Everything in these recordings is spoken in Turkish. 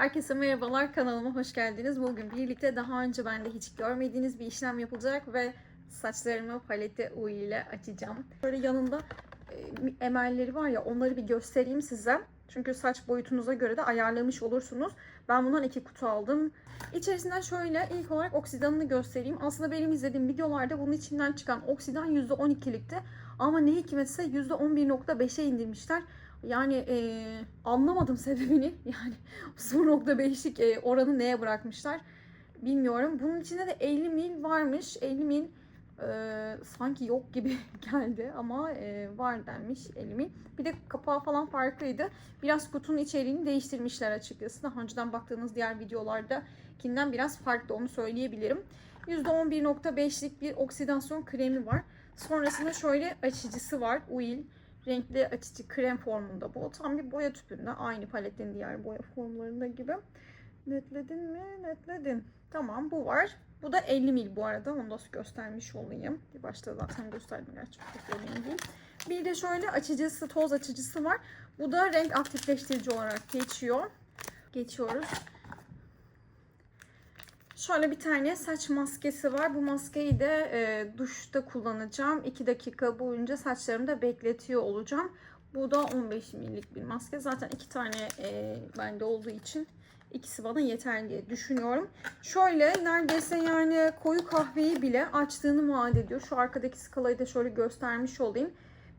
Herkese merhabalar kanalıma hoş geldiniz. Bugün birlikte daha önce bende hiç görmediğiniz bir işlem yapılacak ve saçlarımı palette uyu ile açacağım. Böyle yanında e, emelleri var ya onları bir göstereyim size. Çünkü saç boyutunuza göre de ayarlamış olursunuz. Ben bundan iki kutu aldım. İçerisinden şöyle ilk olarak oksidanını göstereyim. Aslında benim izlediğim videolarda bunun içinden çıkan oksidan %12'likti. Ama ne hikmetse %11.5'e indirmişler. Yani e, anlamadım sebebini. Yani 0.5'lik e, oranı neye bırakmışlar bilmiyorum. Bunun içinde de 50 mil varmış. 50 mil e, sanki yok gibi geldi ama e, var denmiş 50 mil. Bir de kapağı falan farklıydı. Biraz kutunun içeriğini değiştirmişler açıkçası. Daha önceden baktığınız diğer videolardakinden biraz farklı onu söyleyebilirim. %11.5'lik bir oksidasyon kremi var. Sonrasında şöyle açıcısı var. Oil renkli açıcı krem formunda bu. Tam bir boya tüpünde. Aynı paletin diğer boya formlarında gibi. Netledin mi? Netledin. Tamam bu var. Bu da 50 mil bu arada. Onu da göstermiş olayım. Bir başta zaten gösterdim gerçi. Çok önemli değil. Bir de şöyle açıcısı, toz açıcısı var. Bu da renk aktifleştirici olarak geçiyor. Geçiyoruz. Şöyle bir tane saç maskesi var. Bu maskeyi de e, duşta kullanacağım. 2 dakika boyunca saçlarımda bekletiyor olacağım. Bu da 15 millik bir maske. Zaten iki tane e, bende olduğu için ikisi bana yeter diye düşünüyorum. Şöyle neredeyse yani koyu kahveyi bile açtığını vaat ediyor. Şu arkadaki skalayı da şöyle göstermiş olayım.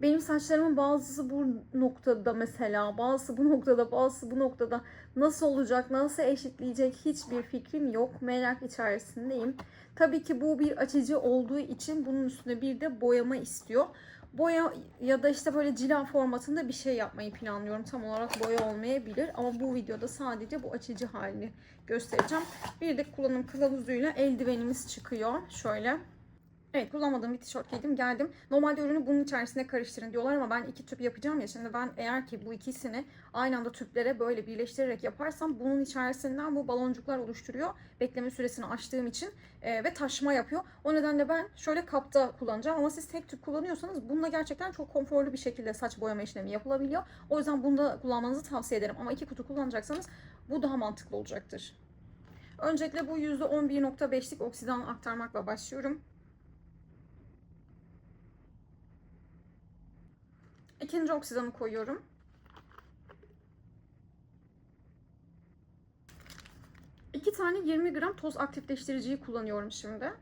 Benim saçlarımın bazısı bu noktada mesela, bazısı bu noktada, bazısı bu noktada nasıl olacak, nasıl eşitleyecek hiçbir fikrim yok. Merak içerisindeyim. Tabii ki bu bir açıcı olduğu için bunun üstüne bir de boyama istiyor. Boya ya da işte böyle cila formatında bir şey yapmayı planlıyorum. Tam olarak boya olmayabilir ama bu videoda sadece bu açıcı halini göstereceğim. Bir de kullanım kılavuzuyla eldivenimiz çıkıyor. Şöyle. Evet kullanmadığım bir tişört giydim geldim. Normalde ürünü bunun içerisine karıştırın diyorlar ama ben iki tüp yapacağım ya. Şimdi ben eğer ki bu ikisini aynı anda tüplere böyle birleştirerek yaparsam bunun içerisinden bu baloncuklar oluşturuyor. Bekleme süresini açtığım için e, ve taşma yapıyor. O nedenle ben şöyle kapta kullanacağım ama siz tek tüp kullanıyorsanız bununla gerçekten çok konforlu bir şekilde saç boyama işlemi yapılabiliyor. O yüzden bunu da kullanmanızı tavsiye ederim. Ama iki kutu kullanacaksanız bu daha mantıklı olacaktır. Öncelikle bu %11.5'lik oksidan aktarmakla başlıyorum. İkinci oksidanı koyuyorum. İki tane 20 gram toz aktifleştiriciyi kullanıyorum şimdi.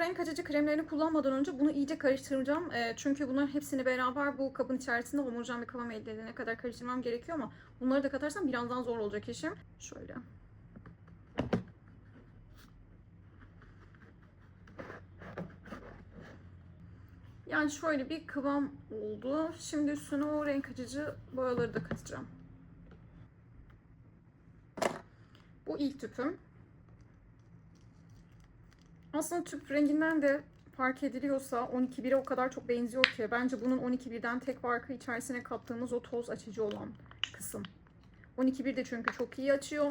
Renk açıcı kremlerini kullanmadan önce bunu iyice karıştıracağım. E, çünkü bunların hepsini beraber bu kabın içerisinde homojen bir kıvam elde edene kadar karıştırmam gerekiyor ama bunları da katarsam birazdan zor olacak işim. Şöyle. Yani şöyle bir kıvam oldu. Şimdi üstüne o renk açıcı boyaları da katacağım. Bu ilk tüpüm. Aslında tüp renginden de fark ediliyorsa 12.1'e o kadar çok benziyor ki bence bunun 12.1'den tek farkı içerisine kattığımız o toz açıcı olan kısım. 12.1 de çünkü çok iyi açıyor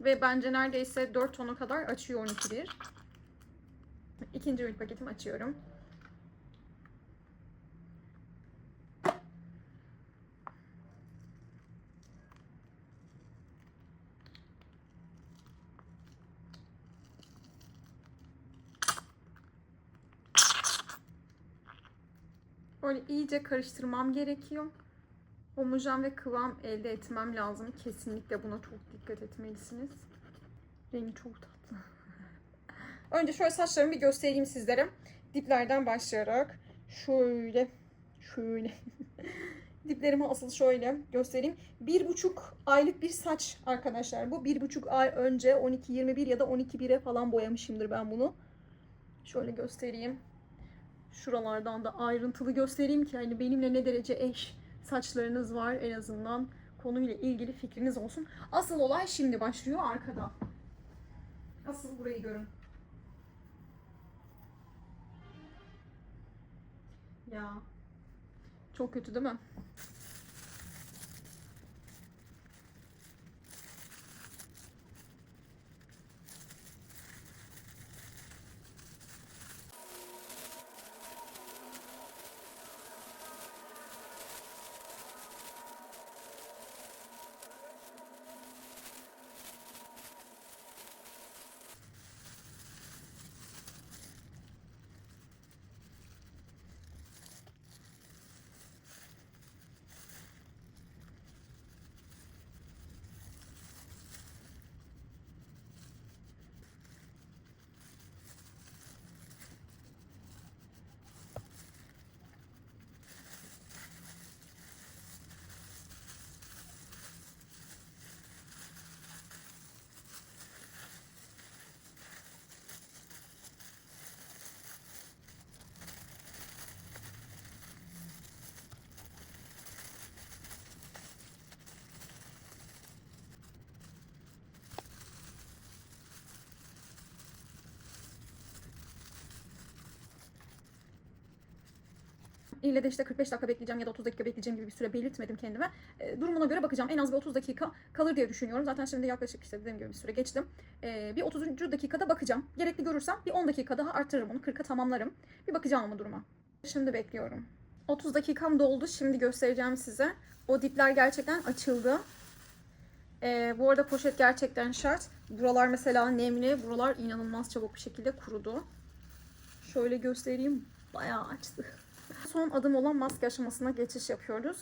ve bence neredeyse 4 tonu kadar açıyor 12.1. İkinci bir paketimi açıyorum. Böyle iyice karıştırmam gerekiyor. Homojen ve kıvam elde etmem lazım. Kesinlikle buna çok dikkat etmelisiniz. Rengi çok tatlı. Önce şöyle saçlarımı bir göstereyim sizlere. Diplerden başlayarak şöyle şöyle diplerimi asıl şöyle göstereyim. Bir buçuk aylık bir saç arkadaşlar. Bu bir buçuk ay önce 12-21 ya da 12-1'e falan boyamışımdır ben bunu. Şöyle göstereyim şuralardan da ayrıntılı göstereyim ki hani benimle ne derece eş saçlarınız var en azından konuyla ilgili fikriniz olsun. Asıl olay şimdi başlıyor arkada. Asıl burayı görün. Ya. Çok kötü değil mi? İlle de işte 45 dakika bekleyeceğim ya da 30 dakika bekleyeceğim gibi bir süre belirtmedim kendime. E, durumuna göre bakacağım. En az bir 30 dakika kalır diye düşünüyorum. Zaten şimdi yaklaşık işte dediğim gibi bir süre geçtim. E, bir 30. dakikada bakacağım. Gerekli görürsem bir 10 dakika daha artırırım onu. 40'a tamamlarım. Bir bakacağım ama duruma. Şimdi bekliyorum. 30 dakikam doldu. Şimdi göstereceğim size. O dipler gerçekten açıldı. E, bu arada poşet gerçekten şart. Buralar mesela nemli. Buralar inanılmaz çabuk bir şekilde kurudu. Şöyle göstereyim. Bayağı açtı. Son adım olan maske aşamasına geçiş yapıyoruz.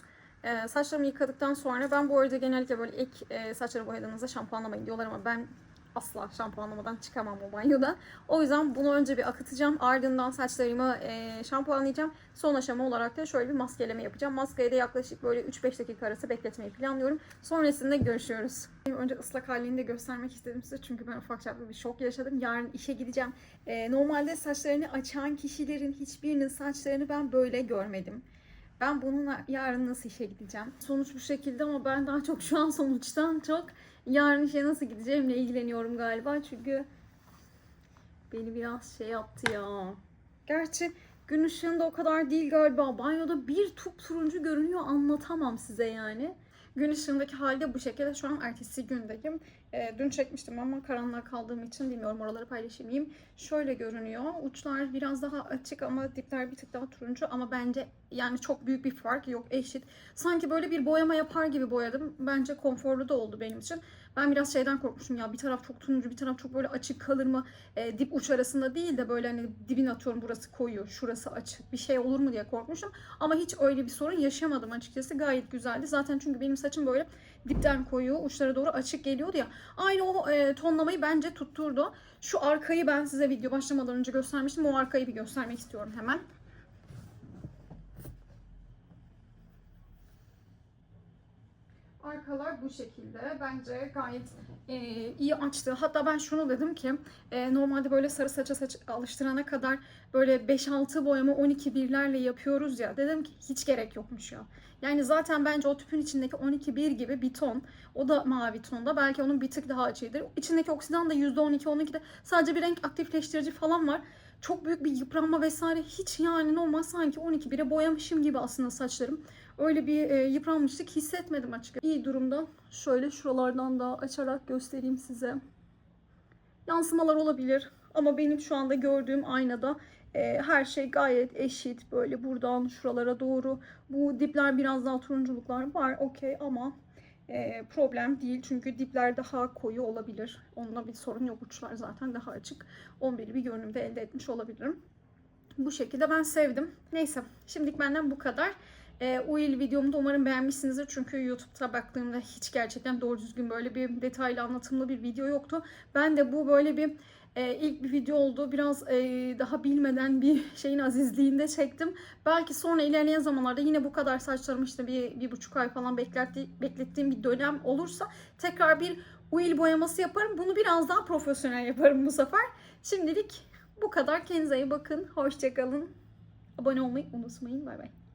Ee, saçlarımı yıkadıktan sonra ben bu arada genellikle böyle ilk e, saçları boyadığınızda şampuanlamayın diyorlar ama ben asla şampuanlamadan çıkamam o banyoda. O yüzden bunu önce bir akıtacağım. Ardından saçlarımı e, şampuanlayacağım. Son aşama olarak da şöyle bir maskeleme yapacağım. Maskeyi de yaklaşık böyle 3-5 dakika arası bekletmeyi planlıyorum. Sonrasında görüşüyoruz. Önce ıslak halini de göstermek istedim size. Çünkü ben ufak çaplı bir şok yaşadım. Yarın işe gideceğim. E, normalde saçlarını açan kişilerin hiçbirinin saçlarını ben böyle görmedim. Ben bununla yarın nasıl işe gideceğim? Sonuç bu şekilde ama ben daha çok şu an sonuçtan çok yarın işe nasıl gideceğimle ilgileniyorum galiba. Çünkü beni biraz şey yaptı ya. Gerçi gün ışığında o kadar değil galiba. Banyoda bir tup turuncu görünüyor anlatamam size yani. Gün ışığındaki halde bu şekilde şu an ertesi gündeyim. Ee, dün çekmiştim ama karanlığa kaldığım için bilmiyorum oraları paylaşayım. Şöyle görünüyor. Uçlar biraz daha açık ama dipler bir tık daha turuncu ama bence yani çok büyük bir fark yok eşit. Sanki böyle bir boyama yapar gibi boyadım. Bence konforlu da oldu benim için. Ben biraz şeyden korkmuşum ya bir taraf çok turuncu bir taraf çok böyle açık kalır mı? Ee, dip uç arasında değil de böyle hani dibine atıyorum burası koyu şurası açık bir şey olur mu diye korkmuşum. Ama hiç öyle bir sorun yaşamadım açıkçası gayet güzeldi. Zaten çünkü benim saçım böyle dipten koyu uçlara doğru açık geliyordu ya. Aynı o e, tonlamayı bence tutturdu. Şu arkayı ben size video başlamadan önce göstermiştim. O arkayı bir göstermek istiyorum hemen. Bu şekilde. Bence gayet e, iyi açtı. Hatta ben şunu dedim ki e, normalde böyle sarı saça saç alıştırana kadar böyle 5-6 boyama 12 birlerle yapıyoruz ya. Dedim ki hiç gerek yokmuş ya. Yani zaten bence o tüpün içindeki 12 bir gibi bir ton. O da mavi tonda. Belki onun bir tık daha açıydır. İçindeki oksidan da %12 12'de sadece bir renk aktifleştirici falan var. Çok büyük bir yıpranma vesaire hiç yani normal sanki 12 bire boyamışım gibi aslında saçlarım. Öyle bir e, yıpranmışlık hissetmedim açıkçası. İyi durumda. Şöyle şuralardan da açarak göstereyim size. Yansımalar olabilir ama benim şu anda gördüğüm aynada e, her şey gayet eşit. Böyle buradan şuralara doğru. Bu dipler biraz daha turunculuklar var okey ama e, problem değil. Çünkü dipler daha koyu olabilir. Onunla bir sorun yok. Uçlar zaten daha açık. 11'li bir görünümde elde etmiş olabilirim. Bu şekilde ben sevdim. Neyse şimdilik benden bu kadar. E, o il videomu da umarım beğenmişsinizdir. Çünkü YouTube'da baktığımda hiç gerçekten doğru düzgün böyle bir detaylı anlatımlı bir video yoktu. Ben de bu böyle bir e, ilk bir video oldu. Biraz e, daha bilmeden bir şeyin azizliğinde çektim. Belki sonra ilerleyen zamanlarda yine bu kadar saçlarım işte bir, bir buçuk ay falan bekletti, beklettiğim bir dönem olursa tekrar bir oil boyaması yaparım. Bunu biraz daha profesyonel yaparım bu sefer. Şimdilik bu kadar. Kendinize iyi bakın. Hoşçakalın. Abone olmayı unutmayın. Bay bay.